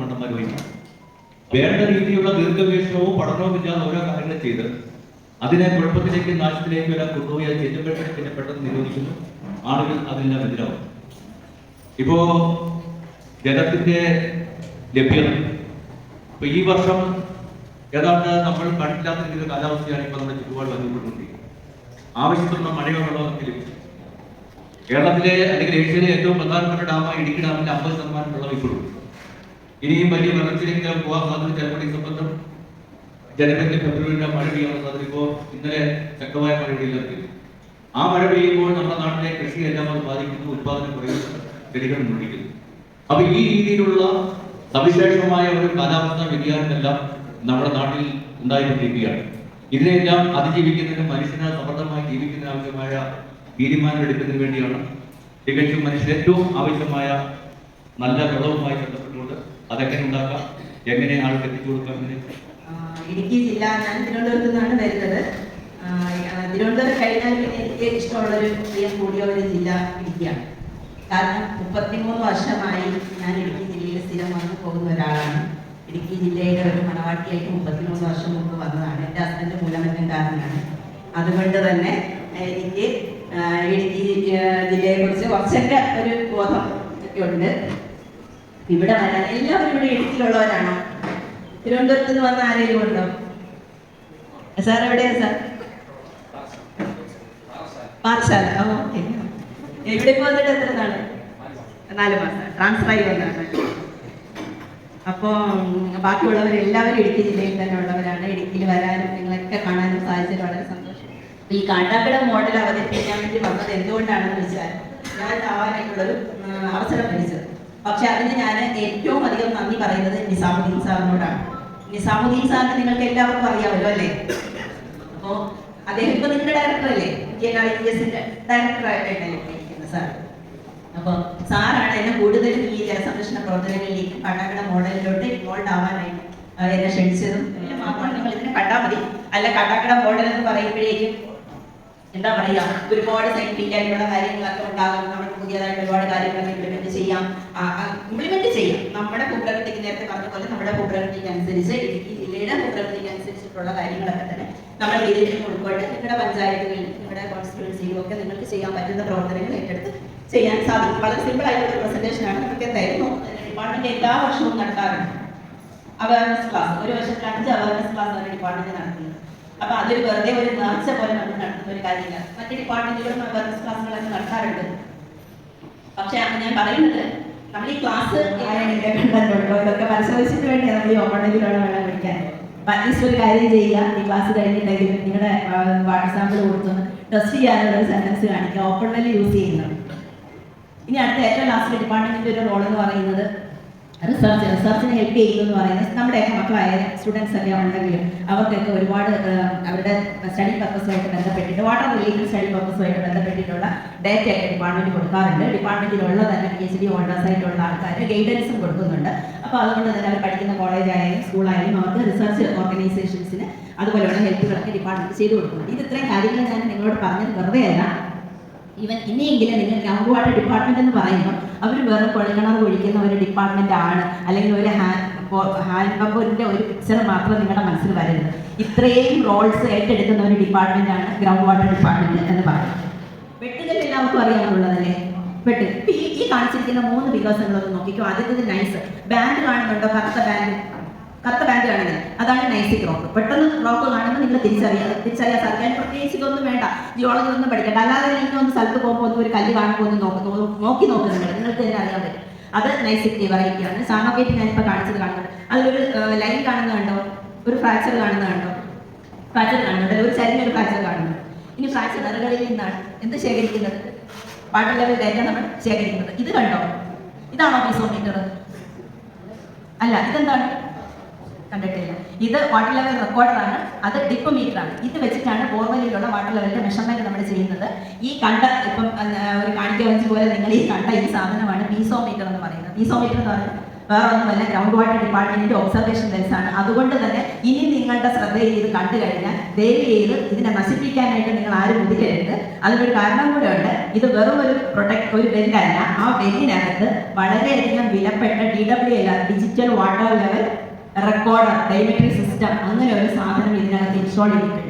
മണ്ണന്മാർ ഇല്ല വേണ്ട രീതിയിലുള്ള ദീർഘവീക്ഷണവും പഠനവും ഇല്ലാതെ ഓരോ കാര്യങ്ങൾ ചെയ്ത് അതിനെ കുഴപ്പത്തിലേക്ക് നാശത്തിലേക്ക് എല്ലാം കൊണ്ടുപോയി അത് ചെല്ലുമ്പോഴത്തേക്ക് പിന്നെ പെട്ടെന്ന് നിരോധിക്കുന്നു. ആളുകൾ അതിനെല്ലാം എതിരാവും. ഇപ്പോ ജലത്തിന്റെ ലഭ്യത. ഇപ്പൊ ഈ വർഷം ഏതാണ്ട് നമ്മൾ കണ്ടില്ലാത്ത രീതിയിൽ കാലാവസ്ഥയാണ് ഇപ്പൊ നമ്മുടെ ചുറ്റുപാട് അനുഭവപ്പെട്ടുകൊണ്ടിരിക്കുന്നത് ആവശ്യത്തിനുള്ള മഴയോ വെള്ളമോ നമുക്ക് ലഭിച്ചു. കേരളത്തിലെ അല്ലെങ്കിൽ ഏഷ്യയിലെ ഏറ്റവും പ്രധാനപ്പെട്ട ഡാമായ ഇടുക്കി ഡാമിന്റെ അമ്പത് ശതമാനം വെള്ളം ഇപ്പോഴും ഇനിയും വലിയ വെള്ളത്തിലേക്ക് പോകാൻ സാധ്യത ചിലപ്പോൾ സംബന്ധം ജനുവരി ഫെബ്രുവരിയുടെ മഴ പെയ്യാൻ ഇപ്പോൾ ഇന്നലെ ശക്തമായ മഴ പെയ്യില്ല ആ മഴ പെയ്യുമ്പോൾ നമ്മുടെ നാട്ടിലെ കൃഷിയെല്ലാം അത് ബാധിക്കുന്നു ഉത്പാദനം കുറയുന്നു ചെടികൾ മുഴിക്കുന്നു അപ്പൊ ഈ രീതിയിലുള്ള സവിശേഷമായ ഒരു കാലാവസ്ഥാ വ്യതിയാനമെല്ലാം നമ്മുടെ നാട്ടിൽ ഉണ്ടായിക്കൊണ്ടിരിക്കുകയാണ്. ഇതിനെല്ലാം അതിജീവിക്കുന്നതിന് മനുഷ്യന് സമർത്ഥമായി ജീവിക്കുന്നതിന് ആവശ്യമായ തീരുമാനം എടുക്കുന്നതിന് വേണ്ടിയാണ് തികച്ചും മനുഷ്യന് ഏറ്റവും ആവശ്യമായ നല്ല വെള്ളവുമായി ബന്ധപ്പെട്ടുകൊണ്ട് അതെങ്ങനെ ഉണ്ടാക്കാം. എങ്ങനെ ആൾക്ക് എത്തിച്ചു കൊടുക്കാം ഇടുക്കി ജില്ല ഞാൻ തിരുവനന്തപുരത്ത് നിന്നാണ് വരുന്നത്. തിരുവനന്തപുരം കഴിഞ്ഞാൽ പിന്നെ എനിക്ക് ഇഷ്ടമുള്ളൊരു പ്രിയം കൂടിയ ഒരു ജില്ല ഇടുക്കിയാണ്. കാരണം മുപ്പത്തിമൂന്ന് വർഷമായി ഞാൻ ഇടുക്കി ജില്ലയിൽ സ്ഥിരം വന്നു പോകുന്ന ഒരാളാണ്. ഇടുക്കി ജില്ലയുടെ ഒരു മണവാട്ടിയായിട്ട് മുപ്പത്തിമൂന്ന് വർഷം മുമ്പ് വന്നതാണ്. എന്റെ ഹസ്ബൻഡ് മൂലമറ്റംകാരനാണ്. അതുകൊണ്ട് തന്നെ എനിക്ക് ഇടുക്കി ജില്ലയെ കുറിച്ച് കുറച്ചൊക്കെ ഒരു ബോധം ഉണ്ട്. ഇവിടെ വരാൻ എല്ലാവരും ഇവിടെ ഇടുക്കിയിലുള്ളവരാണോ തിരുവനന്തപുരത്ത് നിന്ന് വന്ന ആരെങ്കിലും ഉണ്ടോ? സാർ എവിടെയാ സാർ? പാർശാല ഓക്കെ. ഇവിടെ എത്ര നാൾ? നാല് മാസം. ട്രാൻസ്ഫർ ആയി വന്നതാണ്. അപ്പോൾ ബാക്കിയുള്ളവരെല്ലാവരും ഇടുക്കി ജില്ലയിൽ തന്നെ ഉള്ളവരാണ്. ഇടുക്കിയിൽ വരാനും നിങ്ങളൊക്കെ കാണാനും സാധിച്ചത് വളരെ സന്തോഷം. ഈ കാട്ടാക്കട മോഡൽ അവതരിപ്പിക്കാൻ വേണ്ടി വന്നത് എന്തുകൊണ്ടാണെന്ന് വെച്ചാൽ ഞാൻ ആവാനായിട്ടുള്ളൊരു ആ, അവസരം ലഭിച്ചത്. പക്ഷെ അതിന് ഞാൻ ഏറ്റവും അധികം നന്ദി പറയുന്നത് നിസാമുദ്ദീൻ സാറിനോടാണ്. നിസാമുദ്ദീൻ സാറിന് നിങ്ങൾക്ക് എല്ലാവർക്കും അറിയാമല്ലോ അല്ലേ? അപ്പോ അദ്ദേഹം ഇപ്പൊ നിങ്ങളുടെ ഡയറക്ടർ അല്ലേ? എസിന്റെ ഡയറക്ടർ ആയിട്ടല്ലേ സാർ. അപ്പൊ സാറാണ് എന്നെ കൂടുതലും ഈ ജലസംരക്ഷണ പ്രവർത്തനങ്ങളിലേക്ക് കണ്ണാക്കട മോഡലിലോട്ട് ഇൻവോൾവ് ആവാനായിട്ട് എന്നെ ക്ഷണിച്ചതും മാത്രമാണ് നിങ്ങൾ ഇതിനെ കണ്ടാൽ മതി. അല്ല കണ്ണാക്കട മോഡൽ എന്ന് പറയുമ്പോഴേക്കും എന്താ പറയാ ഒരുപാട് സയന്റിഫിക് ആയിട്ടുള്ള കാര്യങ്ങളൊക്കെ ഉണ്ടാകും നമുക്ക് പുതിയതായിട്ട് ഒരുപാട് കാര്യങ്ങൾ ഇംപ്ലിമെന്റ് ചെയ്യാം. ഇംപ്ലിമെന്റ് ചെയ്യാം. നമ്മുടെ ഭൂപ്രകൃതിക്ക് നേരത്തെ പറഞ്ഞ പോലെ നമ്മുടെ ഭൂപ്രകൃതിക്ക് അനുസരിച്ച് ഇടുക്കി ജില്ലയുടെ ഭൂപ്രകൃതിക്ക് അനുസരിച്ചിട്ടുള്ള കാര്യങ്ങളൊക്കെ തന്നെ നമ്മൾ ഇതിലേക്ക് ഉൾക്കൊണ്ട് നിങ്ങളുടെ പഞ്ചായത്തുകളിൽ നിങ്ങളുടെ കോൺസ്റ്റിറ്റ്യുവൻസിയിലും ഒക്കെ നിങ്ങൾക്ക് ചെയ്യാൻ പറ്റുന്ന പ്രവർത്തനങ്ങൾ ഏറ്റെടുത്ത് ചെയ്യാൻ സാധിക്കും. വളരെ സിമ്പിൾ ആയിട്ടുള്ള പ്രസന്റേഷൻ ആണ്. നമുക്ക് എന്തായിരുന്നു ഡിപ്പാർട്ട്മെന്റ് എല്ലാ വർഷവും നടത്താറുണ്ട്. അവയർനെസ് ക്ലാസ് ഒരു വർഷത്തിൽ അഞ്ച് അവയർനെസ് ക്ലാസ് ആണ് ഡിപ്പാർട്ട്മെന്റ് നടത്തുന്നത്. അപ്പൊ അതൊരു വെറുതെ ഒരു നേർച്ച പോലെ നമ്മൾ നടത്തുന്ന ഒരു കാര്യമില്ല. മറ്റു ഡിപ്പാർട്ട്മെന്റുകളും അവേർനെസ് ക്ലാസ്സുകളൊക്കെ നടത്താറുണ്ട്. പക്ഷെ ഞാൻ പറയുന്നത് നമ്മൾ ഈ ക്ലാസ് ഇതൊക്കെ പരിശോധിച്ചിട്ട് വേണ്ടിയാണ് നമ്മൾ ഈ ഓപ്പണേജിലുള്ള വെള്ളം വിളിക്കാൻ അറ്റ്ലീസ്റ്റ് ഒരു കാര്യം ചെയ്യുക. ഈ ക്ലാസ് കഴിഞ്ഞിട്ടെങ്കിലും നിങ്ങളുടെ വാട്സാപ്പിൽ കൊടുത്തൊന്ന് ടെസ്റ്റ് ചെയ്യാനുള്ള ഒരു സെന്റൻസ് കാണിക്കുക. ഓപ്പണലി യൂസ് ചെയ്യുന്നുണ്ട് ഇനി അടുത്ത ഏറ്റവും ലാസ്റ്റ് ഡിപ്പാർട്ട്മെന്റിന്റെ ഒരു റോൾ എന്ന് പറയുന്നത് റിസർച്ച് റിസർച്ചിന് ഹെൽപ്പ് ചെയ്യുന്നു എന്ന് പറയുന്നത് നമ്മുടെയൊക്കെ മക്കളായ സ്റ്റുഡൻസ് ഒക്കെ ഉണ്ടെങ്കിലും അവർക്കൊക്കെ ഒരുപാട് അവരുടെ സ്റ്റഡി പർപ്പസുമായിട്ട് ബന്ധപ്പെട്ടിട്ട് വാട്ടർ റിലേറ്റഡ് സ്റ്റഡി പർപ്പസുമായിട്ട് ബന്ധപ്പെട്ടിട്ടുള്ള ഡേറ്റ ഒക്കെ ഡിപ്പാർട്ട്മെന്റ് കൊടുക്കാറുണ്ട്. ഡിപ്പാർട്ട്മെന്റിലുള്ള തന്നെ പി എച്ച് ഡി ഹോൾഡേഴ്സ് ആയിട്ടുള്ള ആൾക്കാർ ഗൈഡൻസും കൊടുക്കുന്നുണ്ട്. അപ്പോൾ അതുകൊണ്ട് തന്നെ അവർ പഠിക്കുന്ന കോളേജായാലും സ്കൂളായാലും അവർക്ക് റിസർച്ച് ഓർഗനൈസേഷൻസിന് അതുപോലെയുള്ള ഹെൽപ്പുകളൊക്കെ ഡിപ്പാർട്ട്മെന്റ് ചെയ്തു കൊടുക്കുന്നുണ്ട്. ഇത് ഇത്രയും കാര്യങ്ങൾ ഞാൻ നിങ്ങളോട് പറഞ്ഞത് വെറുതെ ഈവൻ ഇനിയെങ്കിലും നിങ്ങൾ ഗ്രൗണ്ട് വാട്ടർ ഡിപ്പാർട്ട്മെന്റ് എന്ന് പറയുമ്പോൾ അവർ വേറെ കുഴൽക്കിണർ ഒഴിക്കുന്ന ഒരു ഡിപ്പാർട്ട്മെന്റ് ആണ്. അല്ലെങ്കിൽ ഒരു ഹാൻഡ് പമ്പിന്റെ ഒരു പിക്ചർ മാത്രം നിങ്ങളുടെ മനസ്സിൽ വരരുത്. ഇത്രയും റോൾസ് ഏറ്റെടുക്കുന്ന ഒരു ഡിപ്പാർട്ട്മെന്റ് ആണ് ഗ്രൗണ്ട് വാട്ടർ ഡിപ്പാർട്ട്മെന്റ് എന്ന് പറയുന്നത്. വെട്ടുകല്ല് എല്ലാവർക്കും അറിയാനുള്ളതല്ലേ വെട്ട്. ഈ കാണിച്ചിരിക്കുന്ന മൂന്ന് വികാസങ്ങളൊന്ന് നോക്കിക്കോ. ആദ്യത്തെ നൈസ് ബാൻഡ് കാണുന്നുണ്ടോ? കറുത്ത ബാൻഡ് കറുത്ത ബാൻഡ് കാണുന്നത് അതാണ് നൈസി ക്രോക്ക് പെട്ടെന്ന് ക്രോക്ക് കാണുന്നത് നിങ്ങൾ തിരിച്ചറിയാം തിരിച്ചറിയാൻ സാധിക്കാൻ പ്രത്യേകിച്ച് ഇതൊന്നും വേണ്ട. ജിയോളജി ഒന്നും പഠിക്കണ്ട. അല്ലാതെ നിങ്ങൾ ഒന്ന് സ്ഥലത്ത് പോകുമ്പോൾ ഒന്ന് ഒരു കല്ല് കാണുമ്പോൾ ഒന്ന് നോക്ക് നോ- നോക്കി നോക്കുന്നുണ്ട് നിങ്ങൾ നിങ്ങൾക്ക് തന്നെ അറിയാൻ പറ്റും. അത് നൈസിറ്റി വെറൈറ്റിയാണ് സാണോക്കേറ്റ് ഞാനിപ്പോൾ കാണിച്ചത് കാണുന്നുണ്ട്. അതിലൊരു ലൈൻ കാണുന്നത് കണ്ടോ? ഒരു ഫ്രാക്ചർ കാണുന്നത് കണ്ടോ? ഫ്രാക്ചർ കാണുന്നുണ്ട്. ഒരു ചരിഞ്ഞ ഒരു ഫ്രാക്ചർ കാണുന്നു ഇനി ഫ്രാക്ചർ നിറകളിൽ നിന്നാണ് എന്ത് ശേഖരിക്കുന്നത്? വാട്ടർ ലെവൽ ഡേറ്റ നമ്മൾ ശേഖരിക്കുന്നത്. ഇത് കണ്ടോ? ഇതാണോ പീസോമീറ്റർ അല്ല ഇതെന്താണ്? കണ്ടിട്ടില്ല. ഇത് വാട്ടർ ലെവൽ റെക്കോർഡറാണ് അത് ഡിപ്പ് മീറ്റർ ആണ്. ഇത് വെച്ചിട്ടാണ് ബോർവെല്ലിലുള്ള വാട്ടർ ലെവലിന്റെ മെഷർമെന്റ് നമ്മൾ ചെയ്യുന്നത്. ഈ കണ്ട ഇപ്പം ഒരു കാണിക്ക വെച്ച് പോലെ നിങ്ങൾ ഈ കണ്ട ഈ സാധനമാണ് പീസോമീറ്റർ എന്ന് പറയുന്നത്. പീസോമീറ്റർ എന്ന് പറയുന്നത് വേറെ ഒന്നുമല്ല ഗ്രൗണ്ട് വാട്ടർ ഡിപ്പാർട്ട്മെന്റിന്റെ ഒബ്സർവേഷൻ ലെൻസ് ആണ്. അതുകൊണ്ട് തന്നെ ഇനി നിങ്ങളുടെ ശ്രദ്ധയിൽ ഇത് കണ്ടു കഴിഞ്ഞാൽ ദയവ് ചെയ്ത് ഇതിനെ നശിപ്പിക്കാനായിട്ട് നിങ്ങൾ ആരും മുതിരരുത് അതിനൊരു കാരണം കൂടെ ഉണ്ട്. ഇത് വെറും ഒരു പ്രൊട്ടക്ട് ഒരു വെല്ലല്ല ആ വെല്ലിനകത്ത് വളരെയധികം വിലപ്പെട്ട D W L digital water level recorder telemetry system അങ്ങനെ ഒരു സാധനം ഇതിനകത്ത് ഇൻസ്റ്റാൾ ചെയ്തിട്ടുണ്ട്.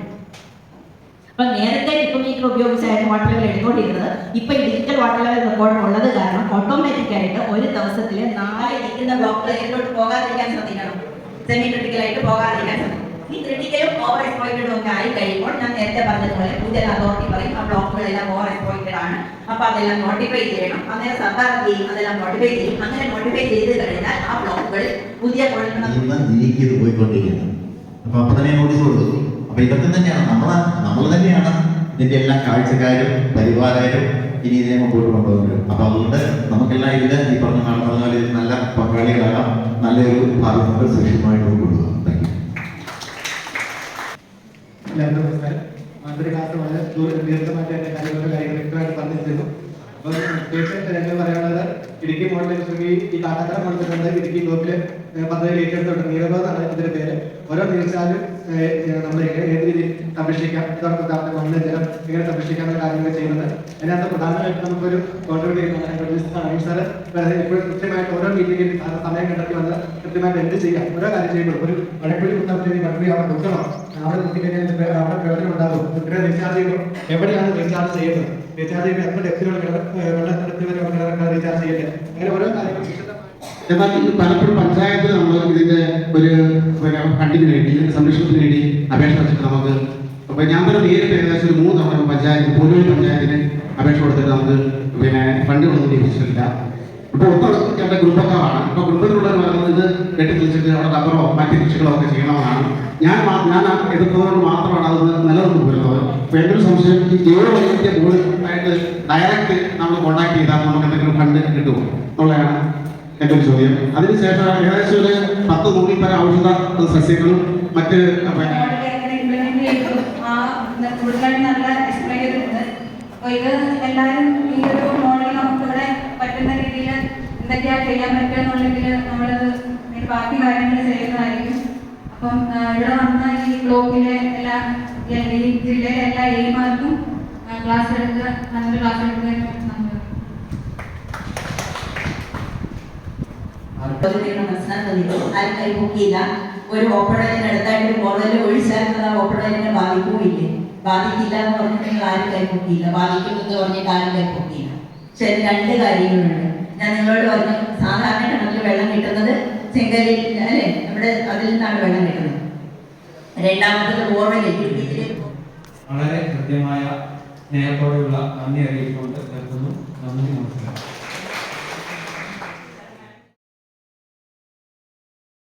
അപ്പൊ നേരത്തെ ഡിപ്പോമീറ്റർ ഉപയോഗിച്ചായിരുന്നു വാട്ടർ ലെവൽ എടുത്തോണ്ടിരുന്നത് ഇപ്പൊ ഡിജിറ്റൽ വാട്ടർ ലെവൽ റെക്കോർഡർ ഉള്ളത് കാരണം ഓട്ടോമാറ്റിക് ആയിട്ട് ഒരു ദിവസത്തിൽ നാല് ഇരിക്കുന്ന ബ്ലോക്കുകളിലോട്ട് പോകാതിരിക്കാൻ ശ്രദ്ധിക്കണം. സെമി ക്രിട്ടിക്കലായിട്ട് പോകാതിരിക്കാൻ ശ്രദ്ധിക്കണം. ഈ ക്രിട്ടിക്കലും ഓവർ എക്സ്പ്ലോയിറ്റഡും ഒക്കെ ആയി കഴിയുമ്പോൾ ഞാൻ നേരത്തെ പറഞ്ഞതുപോലെ പുതിയ അതോറിറ്റി പറയും. ആ ബ്ലോക്കുകളെല്ലാം ഓവർ എക്സ്പ്ലോയിറ്റഡ് ആണ്. അപ്പൊ അതെല്ലാം നോട്ടിഫൈ ചെയ്യണം. അങ്ങനെ സർക്കാർ ചെയ്യും? അതെല്ലാം നോട്ടിഫൈ ചെയ്യും. അങ്ങനെ നോട്ടിഫൈ ചെയ്ത് കഴിഞ്ഞാൽ ആ ബ്ലോക്കുകളിൽ പുതിയ അപ്പൊ അപ്പൊ ഇതൊക്കെ തന്നെയാണ് നമ്മളെ നമ്മൾ തന്നെയാണ് ഇതിന്റെ എല്ലാ കാഴ്ചക്കാരും പരിപാലകരും ഇനി ഇതിനെ മുമ്പോട്ട് കൊണ്ടുപോകുന്നത്. അപ്പൊ അതുകൊണ്ട് നമുക്കെല്ലാം ഇതിൽ ഈ പറഞ്ഞ പറഞ്ഞ നല്ല പങ്കാളികളാകാം. നല്ലൊരു ഭാവി നമുക്ക് കൊണ്ടുപോകാം താങ്ക് യു എല്ലാവർക്കും നമസ്കാരം മാന്ത്രികാലത്ത് വളരെ ദൂര- ദീർഘമായിട്ട് എന്റെ കാര്യങ്ങൾ കാര്യങ്ങൾ വ്യക്തമായിട്ട് പറഞ്ഞിരുന്നു അപ്പോൾ തീർച്ചയായിട്ടും ഞങ്ങൾ പറയാനുള്ളത് ഇടുക്കി മോഡൽ ശ്രീ ഈ മണ്ഡലത്തിലുണ്ട് ഇടുക്കി ബ്ലോക്കിൽ പദ്ധതിയിൽ ഏറ്റെടുത്തിട്ടുണ്ട് നീലബോധാണ് ഇതിന്റെ പേര്. ഓരോ തീർച്ചയായും നമ്മൾ എങ്ങനെ ഏത് രീതിയിൽ സംരക്ഷിക്കാം ഇതോടൊപ്പം തന്നെ മണ്ണ് ജലം എങ്ങനെ സംരക്ഷിക്കാം കാര്യങ്ങൾ ചെയ്യുന്നത്. അതിനകത്ത് പ്രധാനമായിട്ട് നമുക്കൊരു കോൺട്രിബ്യൂട്ട് കൃത്യമായിട്ട് ഓരോ മീറ്റിംഗിൽ സമയം കണ്ടെത്തി വന്ന് കൃത്യമായിട്ട് എന്ത് ചെയ്യാം? ഓരോ കാര്യം ചെയ്യുമ്പോൾ ഒരു മഴക്കുഴി കുത്താൻ മഴക്കുഴി അവിടെ കുത്തണം. അവിടെ പ്ര- അവിടെ പ്രയോജനം ഉണ്ടാകും. ഇവിടെ റീചാർജ് ചെയ്യുമ്പോൾ എവിടെയാണ് റീചാർജ് ചെയ്യുന്നത്? റീചാർജ് ചെയ്യുമ്പോൾ എത്ര ഡെപ്തിലുള്ള വെള്ളത്തിനടുത്ത് വരെ റീചാർജ് ചെയ്യേണ്ടത്? അങ്ങനെ ഓരോ വിശദമായി എന്നാൽ പലപ്പോഴും പഞ്ചായത്ത് നമ്മൾ ഇതിന്റെ ഒരു ഫണ്ടിന് വേണ്ടി സംരക്ഷണത്തിന് വേണ്ടി അപേക്ഷ വെച്ചിട്ട് നമുക്ക് അപ്പൊ ഞാൻ തന്നെ നേരിട്ട് ഏകദേശം ഒരു മൂന്ന് തവണ പഞ്ചായത്ത് പൂനൂർ പഞ്ചായത്തിന് അപേക്ഷ കൊടുത്തിട്ട് നമുക്ക് പിന്നെ ഫണ്ടുകളൊന്നും ലഭിച്ചിട്ടില്ല. ഇപ്പൊ ഒത്തടക്കം എന്റെ കുടുംബക്കാരാണ് ഇപ്പൊ കുടുംബത്തിലുള്ളവർ പറയുന്നത് ഇത് കെട്ടിത്തിരിച്ചിട്ട് അവിടെ റബ്ബറോ മറ്റു കൃഷികളോ ഒക്കെ ചെയ്യണമെന്നാണ് ഞാൻ ഞാൻ എതിർത്തതുകൊണ്ട് മാത്രമാണ് അത് നിലനിന്ന് പോരുന്നത് അപ്പൊ എന്റെ ഒരു സംശയം? ഈ ജൈവ വൈവിധ്യ ആയിട്ട് ഡയറക്റ്റ് നമ്മൾ കോൺടാക്ട് ചെയ്താൽ നമുക്ക് എന്തെങ്കിലും ഫണ്ട് കിട്ടുമോ? എന്നുള്ളതാണ് എന്റെ ഒരു ചോദ്യം അതിനുശേഷം ഏകദേശം ഒരു പത്ത് നൂറിൽ പല ഔഷധ സസ്യങ്ങളും മറ്റ് ഇത് എല്ലാവരും പറ്റുന്ന രീതിയിൽ എന്തൊക്കെയാ ചെയ്യാൻ ബാക്കി കാര്യങ്ങൾ ചെയ്യുന്നതായിരിക്കും. ക്ലാസ് ഒരു ഓപ്പറേറ്റിന് അടുത്തായിട്ട് ഒരു അത് ആ ഓപ്പറേറ്റിനെ ബാധിക്കുകയില്ലേ ബാധിക്കില്ല എന്ന് പറഞ്ഞിട്ട് നിങ്ങൾ ആരും കൈപൊക്കിയില്ല ബാധിക്കുമെന്ന് പറഞ്ഞിട്ട് ആരും കൈപൊക്കിയില്ല ശരി രണ്ട് കാര്യങ്ങളുണ്ട്. ഞാൻ നിങ്ങളോട് പറഞ്ഞു സാധാരണ കിണറ്റിൽ വെള്ളം കിട്ടുന്നത് ചെങ്കലിൽ അല്ലേ? നമ്മുടെ അതിൽ നിന്നാണ് വെള്ളം കിട്ടുന്നത്. രണ്ടാമത്തത് ബോർവെൽ വളരെ കൃത്യമായ സ്നേഹത്തോടെയുള്ള നന്ദി അറിയിച്ചുകൊണ്ട് നിർത്തുന്നു. നന്ദി നമസ്കാരം.